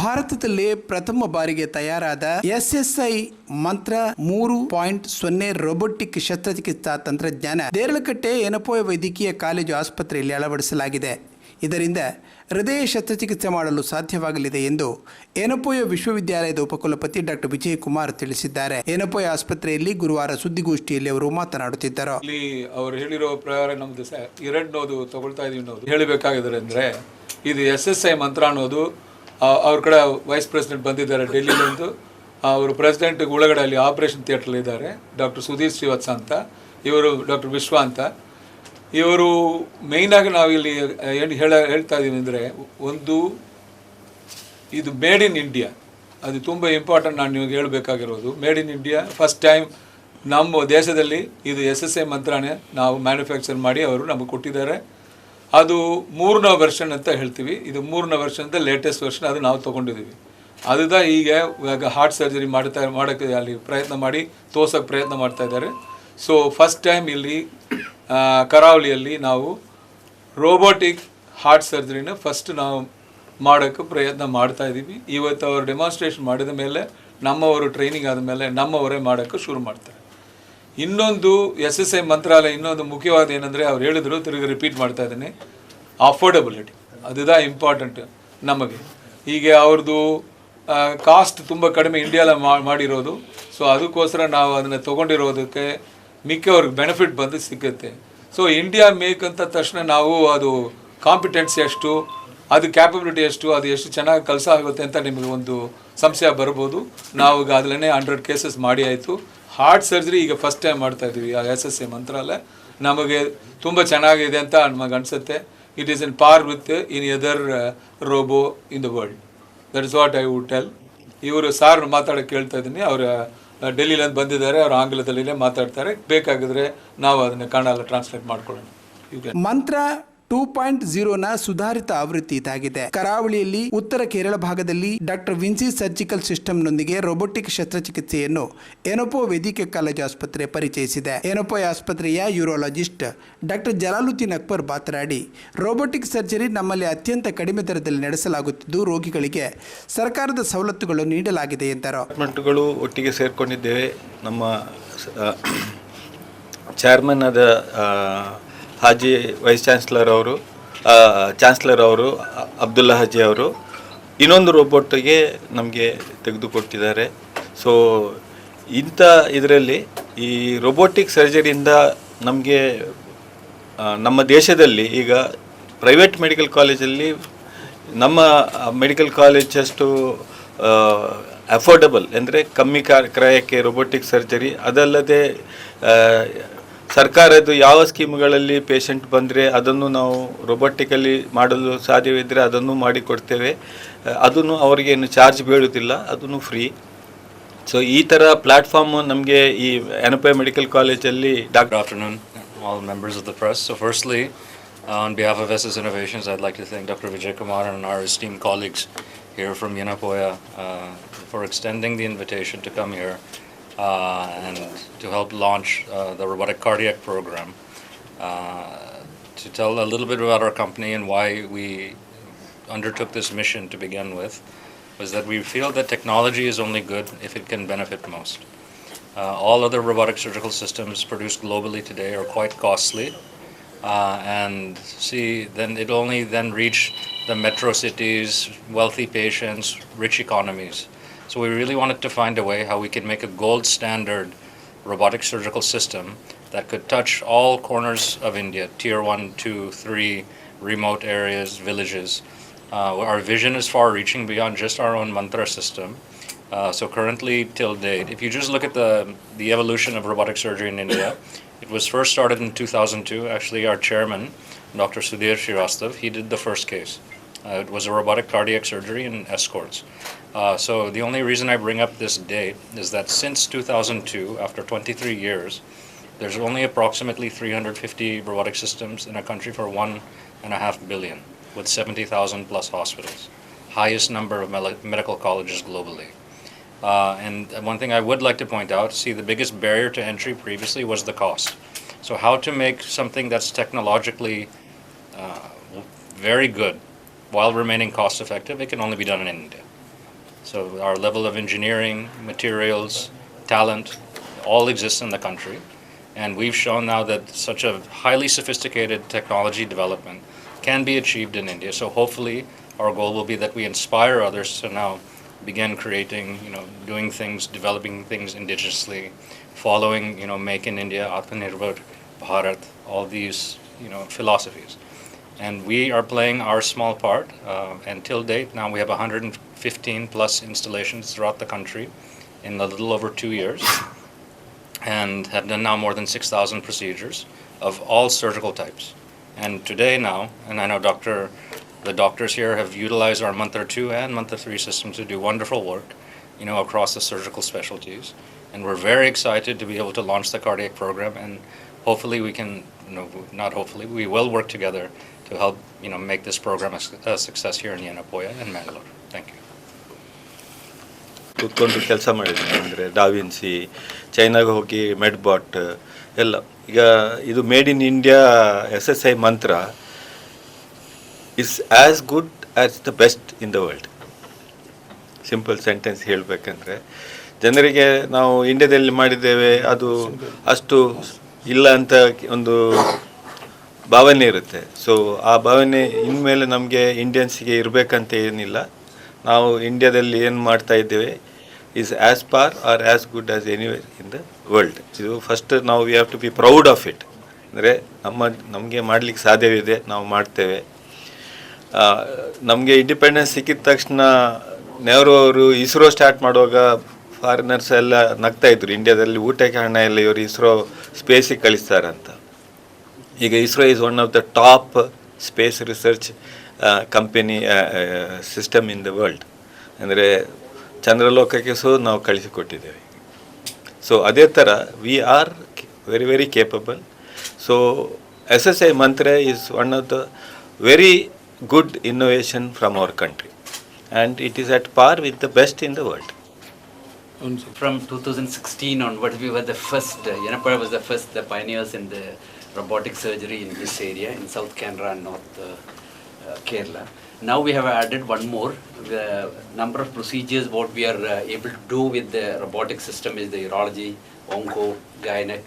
ಭಾರತದಲ್ಲಿ ಪ್ರಥಮ ಬಾರಿಗೆ ತಯಾರಾದ ಎಸ್ಎಸ್ಐ ಮಂತ್ರ ಮೂರು ಪಾಯಿಂಟ್ ಸೊನ್ನೆ ರೋಬೋಟಿಕ್ ಶಸ್ತ್ರಚಿಕಿತ್ಸಾ ತಂತ್ರಜ್ಞಾನ ದೇರಳಕಟ್ಟೆ ಎನಪೋಯ ವೈದ್ಯಕೀಯ ಕಾಲೇಜು ಆಸ್ಪತ್ರೆಯಲ್ಲಿ ಅಳವಡಿಸಲಾಗಿದೆ. ಇದರಿಂದ ಹೃದಯ ಶಸ್ತ್ರಚಿಕಿತ್ಸೆ ಮಾಡಲು ಸಾಧ್ಯವಾಗಲಿದೆ ಎಂದು ಎನಪೋಯ ವಿಶ್ವವಿದ್ಯಾಲಯದ ಉಪಕುಲಪತಿ ಡಾಕ್ಟರ್ ವಿಜಯಕುಮಾರ್ ತಿಳಿಸಿದ್ದಾರೆ. ಎನಪೋಯ ಆಸ್ಪತ್ರೆಯಲ್ಲಿ ಗುರುವಾರ ಸುದ್ದಿಗೋಷ್ಠಿಯಲ್ಲಿ ಅವರು ಮಾತನಾಡುತ್ತಿದ್ದರು. ಇಲ್ಲಿ ಅವರು ಹೇಳಿರೋ ಪ್ರಕಾರ ನಮ್ದು ಸ ಎರಡು ನೋದು ತಗೊಳ್ತಾ ಇದೀವಿ ಹೇಳಬೇಕಾಗಿದ್ರೆ ಅಂದರೆ, ಇದು ಎಸ್ ಎಸ್ ಐ ಮಂತ್ರ ಅನ್ನೋದು ಅವ್ರ ಕಡೆ ವೈಸ್ ಪ್ರೆಸಿಡೆಂಟ್ ಬಂದಿದ್ದಾರೆ ಡೆಲ್ಲಿಲಿಂದು. ಅವರು ಪ್ರೆಸಿಡೆಂಟ್ ಒಳಗಡೆ ಅಲ್ಲಿ ಆಪರೇಷನ್ ಥಿಯೇಟ್ರಲ್ಲಿ ಇದ್ದಾರೆ. ಡಾಕ್ಟರ್ ಸುಧೀರ್ ಶ್ರೀವತ್ಸ ಅಂತ. ಇವರು ಡಾಕ್ಟರ್ ವಿಶ್ವ ಅಂತ. ಇವರು ಮೇಯ್ನಾಗಿ ನಾವು ಇಲ್ಲಿ ಏನು ಹೇಳ, ಹೇಳ್ತಾ ಇದ್ದೀವಿ ಅಂದರೆ, ಒಂದು, ಇದು ಮೇಡ್ ಇನ್ ಇಂಡಿಯಾ ಅದು ತುಂಬ ಇಂಪಾರ್ಟೆಂಟ್ ನಾನು ನಿಮಗೆ ಹೇಳಬೇಕಾಗಿರೋದು. Made in India first time ನಮ್ಮ ದೇಶದಲ್ಲಿ ಇದು ಎಸ್ ಎಸ್ ಎ ನಾವು ಮ್ಯಾನುಫ್ಯಾಕ್ಚರ್ ಮಾಡಿ ಅವರು ನಮಗೆ ಕೊಟ್ಟಿದ್ದಾರೆ. ಅದು ಮೂರನೇ ವರ್ಷನ್ ಅಂತ ಹೇಳ್ತೀವಿ. ಇದು ಮೂರನೇ ವರ್ಷನ್ ಅಂತ ಲೇಟೆಸ್ಟ್ ವರ್ಷನ್ ಅದು ನಾವು ತೊಗೊಂಡಿದ್ದೀವಿ. ಅದುದ ಈಗ ಇವಾಗ ಹಾರ್ಟ್ ಸರ್ಜರಿ ಮಾಡ್ತಾ, ಮಾಡೋಕ್ಕೆ ಅಲ್ಲಿ ಪ್ರಯತ್ನ ಮಾಡಿ ತೋರ್ಸೋಕ್ಕೆ ಪ್ರಯತ್ನ ಮಾಡ್ತಾ ಇದ್ದಾರೆ. ಸೊ ಫಸ್ಟ್ ಟೈಮ್ ಇಲ್ಲಿ ಕರಾವಳಿಯಲ್ಲಿ ನಾವು ರೋಬೋಟಿಕ್ ಹಾರ್ಟ್ ಸರ್ಜರಿನ ಫಸ್ಟ್ ನಾವು ಮಾಡೋಕ್ಕೆ ಪ್ರಯತ್ನ ಮಾಡ್ತಾ ಇದ್ದೀವಿ. ಇವತ್ತು ಅವರು ಡೆಮಾನ್ಸ್ಟ್ರೇಷನ್ ಮಾಡಿದ ಮೇಲೆ, ನಮ್ಮವರು ಟ್ರೈನಿಂಗ್ ಆದ ಮೇಲೆ ನಮ್ಮವರೇ ಮಾಡೋಕ್ಕೆ ಶುರು ಮಾಡ್ತಾರೆ. ಇನ್ನೊಂದು ಎಸ್ ಎಸ್ ಐ ಮಂತ್ರಾಲಯ, ಇನ್ನೊಂದು ಮುಖ್ಯವಾದ ಏನಂದರೆ ಅವ್ರು ಹೇಳಿದ್ರು, ತಿರುಗಿ ರಿಪೀಟ್ ಮಾಡ್ತಾ ಇದ್ದೀನಿ. ಅಫೋರ್ಡಬಿಲಿಟಿ ಅದುದಾ ಇಂಪಾರ್ಟೆಂಟ್ ನಮಗೆ. ಹೀಗೆ ಅವ್ರದ್ದು ಕಾಸ್ಟ್ ತುಂಬ ಕಡಿಮೆ ಇಂಡಿಯಾಲ ಮಾಡಿರೋದು. ಸೊ ಅದಕ್ಕೋಸ್ಕರ ನಾವು ಅದನ್ನು ತೊಗೊಂಡಿರೋದಕ್ಕೆ ಮಿಕ್ಕವ್ರಿಗೆ ಬೆನಿಫಿಟ್ ಬಂದು ಸಿಗುತ್ತೆ ಸೊ ಇಂಡಿಯಾ ಮೇಕ್ ಅಂತ ತಕ್ಷಣ ನಾವು ಅದು ಕಾಂಪಿಟೆನ್ಸಿ ಎಷ್ಟು ಅದು ಕ್ಯಾಪಬಿಲಿಟಿ ಎಷ್ಟು, ಅದು ಎಷ್ಟು ಚೆನ್ನಾಗಿ ಕೆಲಸ ಆಗುತ್ತೆ ಅಂತ ನಿಮಗೆ ಒಂದು ಸಂಶಯ ಬರ್ಬೋದು. ನಾವು ಈಗ ಅದರಲ್ಲೇ ಹಂಡ್ರೆಡ್ ಕೇಸಸ್ ಮಾಡಿ ಆಯಿತು. ಹಾರ್ಟ್ ಸರ್ಜರಿ ಈಗ ಫಸ್ಟ್ ಟೈಮ್ ಮಾಡ್ತಾ ಇದ್ದೀವಿ ಆ ಎಸ್ ಎಸ್ ಎ ಮಂತ್ರಾಲಯ. ನಮಗೆ ತುಂಬ ಚೆನ್ನಾಗಿದೆ ಅಂತ ನಮಗೆ ಅನಿಸುತ್ತೆ. It is in par with any other robo in the world that is what I would tell ಇವರು ಸಾರ್ ಮಾತಾಡೋಕೆ ಕೇಳ್ತಾ ಇದ್ದೀನಿ ಅವರು ಡೆಲ್ಲಿಲಿಂದ ಬಂದಿದ್ದಾರೆ. ಅವ್ರು ಆಂಗ್ಲದಲ್ಲಿ ಮಾತಾಡ್ತಾರೆ. ಬೇಕಾಗಿದ್ರೆ ನಾವು ಅದನ್ನು ಕನ್ನಡ ಟ್ರಾನ್ಸ್ಲೇಟ್ ಮಾಡ್ಕೊಳ್ಳೋಣ. ಮಂತ್ರ ಟೂ ಪಾಯಿಂಟ್ ಜೀರೋನ ಸುಧಾರಿತ ಆವೃತ್ತಿ ಇದಾಗಿದೆ. ಕರಾವಳಿಯಲ್ಲಿ ಉತ್ತರ ಕೇರಳ ಭಾಗದಲ್ಲಿ ಡಾಕ್ಟರ್ ವಿನ್ಸಿ ಸರ್ಜಿಕಲ್ ಸಿಸ್ಟಮ್ನೊಂದಿಗೆ ರೋಬೋಟಿಕ್ ಶಸ್ತ್ರಚಿಕಿತ್ಸೆಯನ್ನು ಎನೋಪೋ ವೈದ್ಯಕೀಯ ಕಾಲೇಜ್ ಆಸ್ಪತ್ರೆ ಪರಿಚಯಿಸಿದೆ. ಎನೋಪೋ ಆಸ್ಪತ್ರೆಯ ಯೂರೋಲಜಿಸ್ಟ್ ಡಾಕ್ಟರ್ ಜಲಾಲುದ್ದೀನ್ ಅಕ್ಬರ್ ಮಾತನಾಡಿ, ರೋಬೋಟಿಕ್ ಸರ್ಜರಿ ನಮ್ಮಲ್ಲಿ ಅತ್ಯಂತ ಕಡಿಮೆ ದರದಲ್ಲಿ ನಡೆಸಲಾಗುತ್ತಿದ್ದು, ರೋಗಿಗಳಿಗೆ ಸರ್ಕಾರದ ಸವಲತ್ತುಗಳು ನೀಡಲಾಗಿದೆ ಎಂದರು. ಗಳು ಒಟ್ಟಿಗೆ ಸೇರಿಕೊಂಡಿದ್ದೇವೆ. ನಮ್ಮ ಚೇರ್ಮನ್ ಆದ ಹಾಜಿ ವೈಸ್ ಚಾನ್ಸ್ಲರ್ ಅವರು ಚಾನ್ಸ್ಲರ್ ಅವರು, ಅಬ್ದುಲ್ಲಾ ಹಾಜಿ ಅವರು ಇನ್ನೊಂದು ರೋಬೋಟಿಗೆ ನಮಗೆ ತೆಗೆದುಕೊಟ್ಟಿದ್ದಾರೆ. ಸೊ ಇಂಥ ಇದರಲ್ಲಿ ಈ ರೋಬೋಟಿಕ್ ಸರ್ಜರಿಯಿಂದ ನಮಗೆ ನಮ್ಮ ದೇಶದಲ್ಲಿ ಈಗ ಪ್ರೈವೇಟ್ ಮೆಡಿಕಲ್ ಕಾಲೇಜಲ್ಲಿ ನಮ್ಮ ಮೆಡಿಕಲ್ ಕಾಲೇಜ್ ಅಷ್ಟು ಅಫೋರ್ಡಬಲ್ ಅಂದರೆ ಕಮ್ಮಿ ಕ್ರಯಕ್ಕೆ ರೋಬೋಟಿಕ್ ಸರ್ಜರಿ ಅದಲ್ಲದೆ ಸರ್ಕಾರದ್ದು ಯಾವ ಸ್ಕೀಮ್ಗಳಲ್ಲಿ ಪೇಷಂಟ್ ಬಂದರೆ ಅದನ್ನು ನಾವು ರೊಬೊಟಿಕಲಿ ಮಾಡಲು ಸಾಧ್ಯವಿದ್ದರೆ ಅದನ್ನು ಮಾಡಿಕೊಡ್ತೇವೆ. ಅದನ್ನು ಅವರಿಗೇನು ಚಾರ್ಜ್ ಬೀಳುವುದಿಲ್ಲ ಅದನ್ನು ಫ್ರೀ ಸೊ ಈ ಥರ ಪ್ಲ್ಯಾಟ್ಫಾರ್ಮ್ ನಮಗೆ ಈ ಎನಪೆ ಮೆಡಿಕಲ್ ಕಾಲೇಜಲ್ಲಿ doctor afternoon all members of the press so firstly on behalf of S S innovations Innovations, like to to doctor Vijay Kumar and our our colleagues here from Yenepoya for extending the invitation to come here and to help launch uh, the robotic cardiac program. Uh, to tell a little bit about our company and why we undertook this mission to begin with was that we feel that technology is only good if it can benefit most. Uh, all other robotic surgical systems produced globally today are quite costly, uh, and see, then it only then reach the metro cities, wealthy patients, rich economies. So we really wanted to find a way how we could make a gold standard robotic surgical system that could touch all corners of India, tier one, two, three, remote areas, villages. Uh, our vision is far reaching beyond just our own mantra system. Uh, so currently, till date, if you just look at the the evolution of robotic surgery in India, it was first started in 2002. Actually, our chairman, Dr. Sudhir Srivastav, he did the first case. Uh, it was a robotic cardiac surgery in escorts. Uh, so the only reason I bring up this date is that since 2002, after 23 years, there's only approximately 350 robotic systems in a country for one and a half billion, with 70,000 plus hospitals, highest number of medical colleges globally. Uh, and one thing I would like to point out, see, the biggest barrier to entry previously was the cost. So how to make something that's technologically uh, very good while remaining cost effective, it can only be done in India. So our level of engineering, materials, talent, all exists in the country. And we've shown now that such a highly sophisticated technology development can be achieved in India. So hopefully, our goal will be that we inspire others to now begin creating, you know, doing things, developing things indigenously, following, you know, Make in India, Atmanirbhar Bharat, all these, you know, philosophies. And we are playing our small part. Uh, and till date, now we have 115 plus installations throughout the country in a little over two years, and have done now more than 6,000 procedures of all surgical types. And today now, and I know Dr. The doctors here have utilized our Mantra 2 and Mantra 3 systems to do wonderful work, you know, across the surgical specialties. And we're very excited to be able to launch the cardiac program, and hopefully we can, no, not hopefully, we will work together to help, you know, make this program a, a success here in Yanapoya and Mangalore. Thank you. ಕೂತ್ಕೊಂಡು ಕೆಲಸ ಮಾಡಿದ್ದೀನಿ ಅಂದರೆ da Vinci ಚೈನಾಗೆ ಹೋಗಿ ಮೆಡ್ಬಾಟ್ ಎಲ್ಲ. ಈಗ ಇದು made in India S S I Mantra is as good as the best in the world simple sentence ಹೇಳಬೇಕಂದ್ರೆ, ಜನರಿಗೆ ನಾವು ಇಂಡಿಯಾದಲ್ಲಿ ಮಾಡಿದ್ದೇವೆ, ಅದು ಅಷ್ಟು ಇಲ್ಲ ಅಂತ ಒಂದು ಭಾವನೆ ಇರುತ್ತೆ. ಸೊ ಆ ಭಾವನೆ ಇನ್ಮೇಲೆ ನಮಗೆ ಇಂಡಿಯನ್ಸಿಗೆ ಇರಬೇಕಂತ ಏನಿಲ್ಲ. ನಾವು ಇಂಡಿಯಾದಲ್ಲಿ ಏನು ಮಾಡ್ತಾ ಇದ್ದೇವೆ is as par are as good as anywhere in the world ಇದು ಫಸ್ಟ್ ನಾವು we have to be proud of it ಅಂದರೆ ನಮ್ಮ, ನಮಗೆ ಮಾಡಲಿಕ್ಕೆ ಸಾಧ್ಯವಿದೆ, ನಾವು ಮಾಡ್ತೇವೆ. ನಮಗೆ ಇಂಡಿಪೆಂಡೆನ್ಸ್ ಸಿಕ್ಕಿದ ತಕ್ಷಣ ನೆಹರು ಅವರು ಇಸ್ರೋ ಸ್ಟಾರ್ಟ್ ಮಾಡುವಾಗ ಫಾರಿನರ್ಸ್ ಎಲ್ಲ ನಗ್ತಾ ಇದ್ರು. ಇಂಡಿಯಾದಲ್ಲಿ ಊಟಕ್ಕೆ ಹಣ ಎಲ್ಲ ಇವರು ಇಸ್ರೋ ಸ್ಪೇಸಿಗೆ ಕಳಿಸ್ತಾರಂತ ಈಗ ISRO is one of the top space research company system in the world ಅಂದರೆ ಚಂದ್ರಲೋಕಕ್ಕೆ ಸಹ ನಾವು ಕಳಿಸಿಕೊಟ್ಟಿದ್ದೇವೆ ಸೊ ಅದೇ ಥರ we are very very capable so S S I Mantra is one of the very good innovation from our country and it is at par with the best in the world From 2016 on, what we were the first, uh, Yanapara was the first the pioneers in the robotic surgery in this area, in South Canara and North uh, uh, Kerala. Now we have added one more. The number of procedures what we are uh, able to do with the robotic system is the urology, onco, gynec,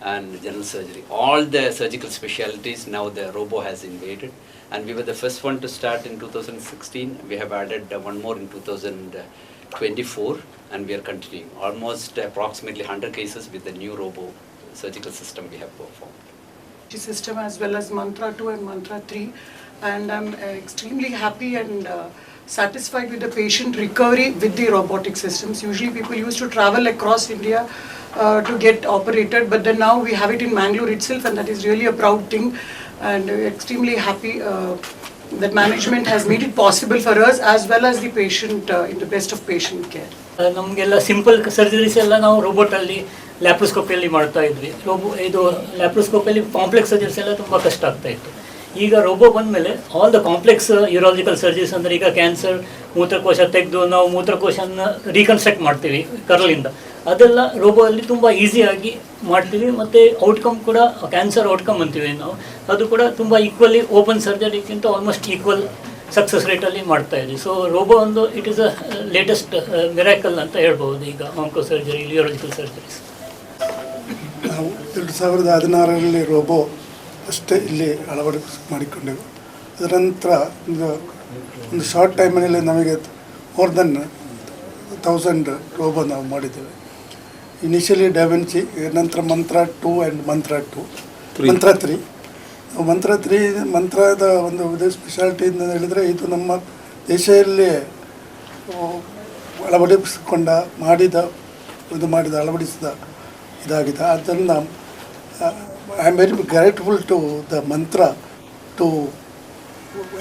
and general surgery. All the surgical specialties now the robo has invaded. And we were the first one to start in 2016. We have added uh, one more in 2024 and we are continuing. Almost approximately 100 cases with the new robo surgical system we have performed. system as well as Mantra 2 and Mantra 3. And I'm uh, extremely happy and uh, satisfied with the patient recovery with the robotic systems. Usually people used to travel across India uh, to get operated, but then now we have it in Mangalore itself and that is really a proud thing. And uh, extremely happy uh, that management has made it possible for us as well as the patient uh, in the best of patient care. ನಮಗೆಲ್ಲ simple surgeries ಎಲ್ಲ ನಾವು ರೋಬೋಟಲ್ಲಿ ಲ್ಯಾಪ್ರೋಸ್ಕೋಪಿಯಲ್ಲಿ ಮಾಡ್ತಾ ಇದ್ವಿ robo ಇದು ಲ್ಯಾಪ್ರೋಸ್ಕೋಪಿಯಲ್ಲಿ complex surgeries ಎಲ್ಲ ತುಂಬ ಕಷ್ಟ ಆಗ್ತಾ ಇತ್ತು ಈಗ ರೋಬೋ ಬಂದಮೇಲೆ all the complex urological surgeries ಅಂದರೆ ಈಗ ಕ್ಯಾನ್ಸರ್ ಮೂತ್ರಕೋಶ ತೆಗೆದು ನಾವು ಮೂತ್ರಕೋಶನ ರೀಕನ್ಸ್ಟ್ರಕ್ಟ್ ಮಾಡ್ತೀವಿ ಕರಲಿಂದ ಅದೆಲ್ಲ ರೋಬೋ ಅಲ್ಲಿ ತುಂಬ ಈಸಿಯಾಗಿ ಮಾಡ್ತೀವಿ ಮತ್ತು ಔಟ್ಕಮ್ ಕೂಡ ಕ್ಯಾನ್ಸರ್ ಔಟ್ಕಮ್ ಅಂತೀವಿ ನಾವು. ಅದು ಕೂಡ ತುಂಬ ಈಕ್ವಲಿ ಓಪನ್ ಸರ್ಜರಿಗಿಂತ ಆಲ್ಮೋಸ್ಟ್ ಈಕ್ವಲ್ ಸಕ್ಸಸ್ ರೇಟಲ್ಲಿ ಮಾಡ್ತಾ ಇದ್ದೀವಿ. ಸೊ ರೋಬೋ ಒಂದು it is a latest miracle ಅಂತ ಹೇಳ್ಬೋದು ಈಗ ಆಂಕೋ ಸರ್ಜರಿ ಲಿಯೋಲಜಿಕಲ್ ಸರ್ಜರೀಸ್ ನಾವು ಎರಡು ಸಾವಿರದ ಹದಿನಾರರಲ್ಲಿ ರೋಬೋ ಅಷ್ಟೇ ಇಲ್ಲಿ ಅಳವಡಿಕೆ ಮಾಡಿಕೊಂಡೆವು. ಅದರ ನಂತರ ಒಂದು ಒಂದು ಶಾರ್ಟ್ ಟೈಮಿನಲ್ಲಿ ನಮಗೆ ಮೋರ್ ದೆನ್ ತೌಸಂಡ್ ರೋಬೋ ನಾವು ಮಾಡಿದ್ದೇವೆ. ಇನಿಷಿಯಲಿ ಡ್ಯಾವೆನ್ಸಿ ನಂತರ Mantra two and Mantra two Mantra three Mantra three ಮಂತ್ರದ ಒಂದು ಇದು ಸ್ಪೆಷಾಲಿಟಿ ಅಂತ ಹೇಳಿದರೆ ಇದು ನಮ್ಮ ದೇಶದಲ್ಲಿ ಅಳವಡಿಸಿಕೊಂಡ ಮಾಡಿದ ಇದು ಮಾಡಿದ ಅಳವಡಿಸಿದ ಇದಾಗಿದೆ. ಅದನ್ನು I am very grateful to the Mantra two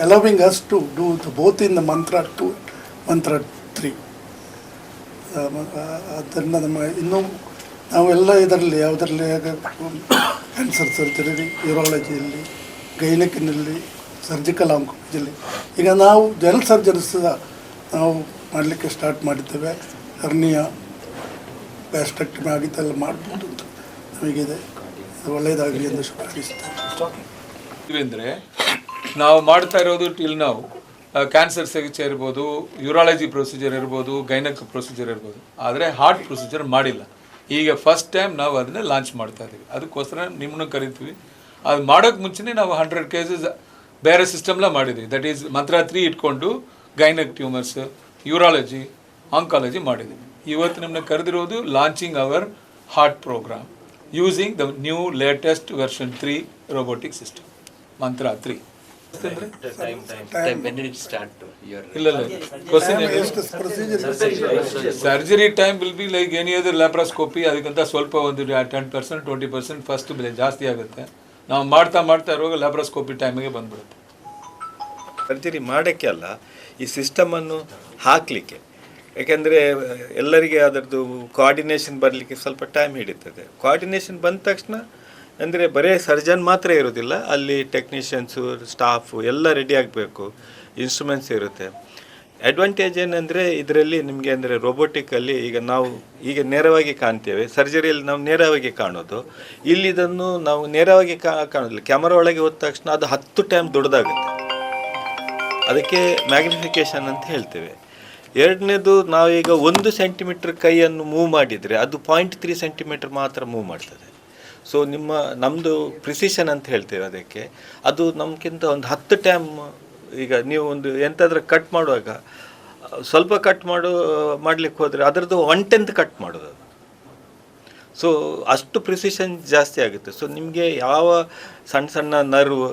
allowing us to do the both in the Mantra two Mantra three ಅದನ್ನು ನಮ್ಮ ಇನ್ನೂ ನಾವೆಲ್ಲ ಇದರಲ್ಲಿ ಯಾವುದರಲ್ಲಿ ಕ್ಯಾನ್ಸರ್ ಸರ್ಜರಿ ಯೂರಾಲಜಿಯಲ್ಲಿ ಗೈನಕಿನಲ್ಲಿ ಸರ್ಜಿಕಲ್ ಆಂಕೋಲಜಿಯಲ್ಲಿ ಈಗ ನಾವು ಜನರಲ್ ಸರ್ಜರಿಸ್ ನಾವು ಮಾಡಲಿಕ್ಕೆ ಸ್ಟಾರ್ಟ್ ಮಾಡಿದ್ದೇವೆ. ಹರ್ನಿಯ ಗ್ಯಾಸ್ಟ್ರಕ್ಟಮಿ ಆಗಿದ್ದೆಲ್ಲ ಮಾಡ್ಬೋದು ಅಂತ ನಮಗಿದೆ. ಒಳ್ಳೆಯದಾಗಲಿ ಎಂದು ನಾವು ಮಾಡ್ತಾ ಇರೋದು ಟಿಲ್ ನಾವು ಕ್ಯಾನ್ಸರ್ ಚಿಕಿತ್ಸೆ ಇರ್ಬೋದು ಯೂರಾಲಜಿ ಪ್ರೊಸೀಜರ್ ಇರ್ಬೋದು ಗೈನಕ್ ಪ್ರೊಸೀಜರ್ ಇರ್ಬೋದು. ಆದರೆ ಹಾರ್ಟ್ ಪ್ರೊಸೀಜರ್ ಮಾಡಿಲ್ಲ. ಈಗ ಫಸ್ಟ್ ಟೈಮ್ ನಾವು ಅದನ್ನ ಲಾಂಚ್ ಮಾಡ್ತಾ ಇದ್ದೀವಿ ಅದಕ್ಕೋಸ್ಕರ ನಿಮ್ಮನ್ನು ಕರಿತೀವಿ. ಅದು ಮಾಡೋಕ್ಕೆ ಮುಂಚೆನೇ ನಾವು ಹಂಡ್ರೆಡ್ ಕೇಸಸ್ ಬೇರೆ ಸಿಸ್ಟಮ್ಲ ಮಾಡಿದ್ವಿ. ದಟ್ ಈಸ್ ಮಂತ್ರ ತ್ರೀ ಇಟ್ಕೊಂಡು ಗೈನಕ್ ಟ್ಯೂಮರ್ಸ್ ಯೂರಾಲಜಿ ಆಂಕಾಲಜಿ ಮಾಡಿದ್ವಿ. ಇವತ್ತು ನಿಮ್ಮನ್ನ ಕರೆದಿರೋದು launching our heart program using the new latest version three robotic system Mantra three When did it start? Your ಇಲ್ಲ ಇಲ್ಲ question surgery time will be like any other laparoscopy ಅದಕ್ಕಿಂತ ಸ್ವಲ್ಪ ಒಂದು ten percent twenty percent first ಬೆಲೆ ಜಾಸ್ತಿ ಆಗುತ್ತೆ. ನಾವು ಮಾಡ್ತಾ ಮಾಡ್ತಾ ಇರುವಾಗ ಲ್ಯಾಪ್ರಾಸ್ಕೋಪಿ ಟೈಮಿಗೆ ಬಂದ್ಬಿಡುತ್ತೆ. ಸರ್ಜರಿ ಮಾಡೋಕ್ಕೆ ಅಲ್ಲ ಈ ಸಿಸ್ಟಮನ್ನು ಹಾಕಲಿಕ್ಕೆ. ಯಾಕೆಂದರೆ ಎಲ್ಲರಿಗೆ ಅದರದ್ದು ಕೋಆರ್ಡಿನೇಷನ್ ಬರಲಿಕ್ಕೆ ಸ್ವಲ್ಪ ಟೈಮ್ ಹಿಡಿತದೆ. ಕೋಆರ್ಡಿನೇಷನ್ ಬಂದ ತಕ್ಷಣ, ಅಂದರೆ ಬರೇ ಸರ್ಜನ್ ಮಾತ್ರ ಇರೋದಿಲ್ಲ ಅಲ್ಲಿ ಟೆಕ್ನಿಷಿಯನ್ಸು ಸ್ಟಾಫು ಎಲ್ಲ ರೆಡಿ ಆಗಬೇಕು. ಇನ್ಸ್ಟ್ರೂಮೆಂಟ್ಸ್ ಇರುತ್ತೆ. ಅಡ್ವಾಂಟೇಜ್ ಏನಂದರೆ, ಇದರಲ್ಲಿ ನಿಮಗೆ ಅಂದರೆ ರೋಬೋಟಿಕಲ್ಲಿ ಈಗ ನಾವು ಈಗ ನೇರವಾಗಿ ಕಾಣ್ತೇವೆ. ಸರ್ಜರಿಯಲ್ಲಿ ನಾವು ನೇರವಾಗಿ ಕಾಣೋದು. ಇಲ್ಲಿ ಇದನ್ನು ನಾವು ನೇರವಾಗಿ ಕಾಣೋದಿಲ್ಲ. ಕ್ಯಾಮರಾ ಒಳಗೆ ಹೋದ ತಕ್ಷಣ ಅದು ಹತ್ತು ಟೈಮ್ ದೊಡ್ಡದಾಗುತ್ತೆ. ಅದಕ್ಕೆ ಮ್ಯಾಗ್ನಿಫಿಕೇಶನ್ ಅಂತ ಹೇಳ್ತೇವೆ. ಎರಡನೇದು ನಾವೀಗ ಒಂದು ಸೆಂಟಿಮೀಟರ್ ಕೈಯನ್ನು ಮೂವ್ ಮಾಡಿದರೆ ಅದು ಪಾಯಿಂಟ್ ತ್ರೀ ಸೆಂಟಿಮೀಟರ್ ಮಾತ್ರ ಮೂವ್ ಮಾಡ್ತದೆ. ಸೊ ನಿಮ್ಮ ನಮ್ಮದು ಪ್ರಿಸಿಷನ್ ಅಂತ ಹೇಳ್ತೇವೆ ಅದಕ್ಕೆ. ಅದು ನಮಗಿಂತ ಒಂದು ಹತ್ತು ಟೈಮ್ ಈಗ ನೀವು ಒಂದು ಎಂತಾದ್ರೂ ಕಟ್ ಮಾಡುವಾಗ, ಸ್ವಲ್ಪ ಕಟ್ ಮಾಡು, ಮಾಡ್ಲಿಕ್ಕೆ ಹೋದರೆ ಅದರದ್ದು ಒನ್ ಟೆಂತ್ ಕಟ್ ಮಾಡೋದು ಅದು. ಸೊ ಅಷ್ಟು ಪ್ರಿಸಿಷನ್ ಜಾಸ್ತಿ ಆಗುತ್ತೆ. ಸೊ ನಿಮಗೆ ಯಾವ ಸಣ್ಣ ಸಣ್ಣ ನರ್ವ್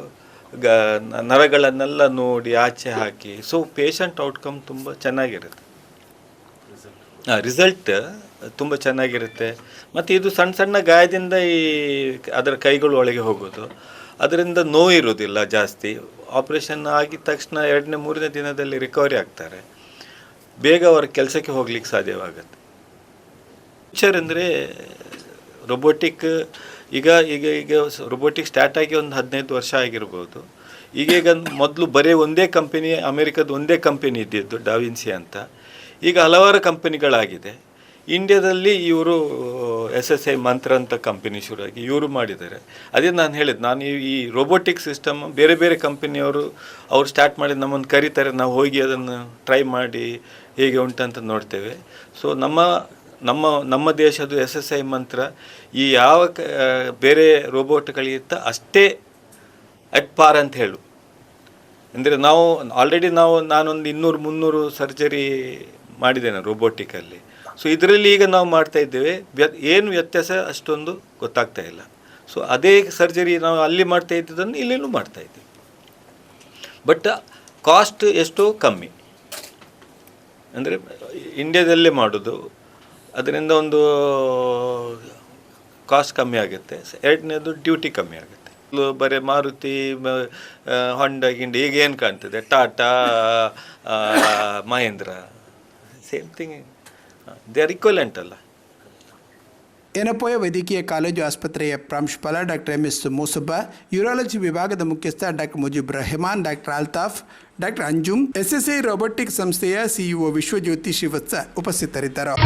ಗ ನರಗಳನ್ನೆಲ್ಲ ನೋಡಿ ಆಚೆ ಹಾಕಿ ಸೊ ಪೇಷಂಟ್ ಔಟ್ಕಮ್ ತುಂಬ ಚೆನ್ನಾಗಿರುತ್ತೆ. ಹಾಂ ರಿಸಲ್ಟ್ ತುಂಬ ಚೆನ್ನಾಗಿರುತ್ತೆ. ಮತ್ತು ಇದು ಸಣ್ಣ ಸಣ್ಣ ಗಾಯದಿಂದ ಈ ಅದರ ಕೈಗಳು ಒಳಗೆ ಹೋಗೋದು. ಅದರಿಂದ ನೋವು ಇರೋದಿಲ್ಲ ಜಾಸ್ತಿ. ಆಪ್ರೇಷನ್ ಆಗಿದ ತಕ್ಷಣ ಎರಡನೇ, ಮೂರನೇ ದಿನದಲ್ಲಿ ರಿಕವರಿ ಆಗ್ತಾರೆ. ಬೇಗ ಅವರ ಕೆಲಸಕ್ಕೆ ಹೋಗ್ಲಿಕ್ಕೆ ಸಾಧ್ಯವಾಗುತ್ತೆ. ಫ್ಯೂಚರ್ ಅಂದರೆ ರೊಬೋಟಿಕ್ ಈಗ ಈಗ ಈಗ ರೊಬೊಟಿಕ್ ಸ್ಟಾರ್ಟ್ ಆಗಿ ಒಂದು ಹದಿನೈದು ವರ್ಷ ಆಗಿರ್ಬೋದು. ಈಗೀಗ ಮೊದಲು ಬರೀ ಒಂದೇ ಕಂಪನಿ ಅಮೇರಿಕದ ಒಂದೇ ಕಂಪನಿ ಇದ್ದಿದ್ದು ಡಾವಿನ್ಸಿ ಅಂತ. ಈಗ ಹಲವಾರು ಕಂಪನಿಗಳಾಗಿದೆ ಇಂಡಿಯಾದಲ್ಲಿ ಇವರು, ಎಸ್ ಎಸ್ ಐ ಮಂತ್ರ ಅಂತ ಕಂಪನಿ ಶುರುವಾಗಿ ಇವರು ಮಾಡಿದ್ದಾರೆ. ಅದೇ ನಾನು ಹೇಳಿದ್ದು ನಾನು ಈ- ರೋಬೋಟಿಕ್ ಸಿಸ್ಟಮ್ ಬೇರೆ ಬೇರೆ ಕಂಪನಿಯವರು ಅವರು ಸ್ಟಾರ್ಟ್ ಮಾಡಿ ನಮ್ಮನ್ನು ಕರೀತಾರೆ, ನಾವು ಹೋಗಿ ಅದನ್ನು ಟ್ರೈ ಮಾಡಿ ಹೇಗೆ ಉಂಟಂತ ನೋಡ್ತೇವೆ. ಸೊ ನಮ್ಮ ನಮ್ಮ ನಮ್ಮ ದೇಶದ ಎಸ್ ಎಸ್ ಐ ಮಂತ್ರ ಈ ಯಾವ ಬೇರೆ ರೋಬೋಟ್ಗಳಿಗಿಂತ ಅಷ್ಟೇ ಅಟ್ ಪಾರ್ ಅಂತ ಹೇಳು. ಅಂದರೆ ನಾವು ಆಲ್ರೆಡಿ ನಾವು, ನಾನೊಂದು ಇನ್ನೂರು, ಮುನ್ನೂರು ಸರ್ಜರಿ ಮಾಡಿದ್ದೇನೆ ರೋಬೋಟಿಕಲ್ಲಿ ಸೊ ಇದರಲ್ಲಿ ಈಗ ನಾವು ಮಾಡ್ತಾ ಇದ್ದೇವೆ. ಏನು ವ್ಯತ್ಯಾಸ ಅಷ್ಟೊಂದು ಗೊತ್ತಾಗ್ತಾ ಇಲ್ಲ. ಸೊ ಅದೇ ಸರ್ಜರಿ ನಾವು ಅಲ್ಲಿ ಮಾಡ್ತಾ ಇದ್ದಿದ್ದನ್ನು ಇಲ್ಲಿನೂ ಮಾಡ್ತಾ ಇದ್ದೀವಿ. ಬಟ್ ಕಾಸ್ಟ್ ಎಷ್ಟೋ ಕಮ್ಮಿ. ಅಂದರೆ ಇಂಡಿಯಾದಲ್ಲೇ ಮಾಡೋದು. ಅದರಿಂದ ಒಂದು ಕಾಸ್ಟ್ ಕಮ್ಮಿ ಆಗುತ್ತೆ. ಎರಡನೇದು ಡ್ಯೂಟಿ ಕಮ್ಮಿ ಆಗುತ್ತೆ. ಬರೀ ಮಾರುತಿ ಹೊಂಡ ಗಿಂಡಿ ಈಗ ಏನು ಕಾಣ್ತದೆ? Tata Mahindra same thing they are equivalent ಅಲ್ಲ. ಏನಪೋಯ ವೈದ್ಯಕೀಯ ಕಾಲೇಜು ಆಸ್ಪತ್ರೆಯ ಪ್ರಾಂಶುಪಾಲ doctor M S Moosabba urology ವಿಭಾಗದ ಮುಖ್ಯಸ್ಥ doctor Mujeeb Rehman, doctor Althaf doctor Anjum SSI robotic ಸಂಸ್ಥೆಯ ಸಿಇಒ ವಿಶ್ವಜ್ಯೋತಿ ಶ್ರೀವತ್ಸ ಉಪಸ್ಥಿತರಿದ್ದರು.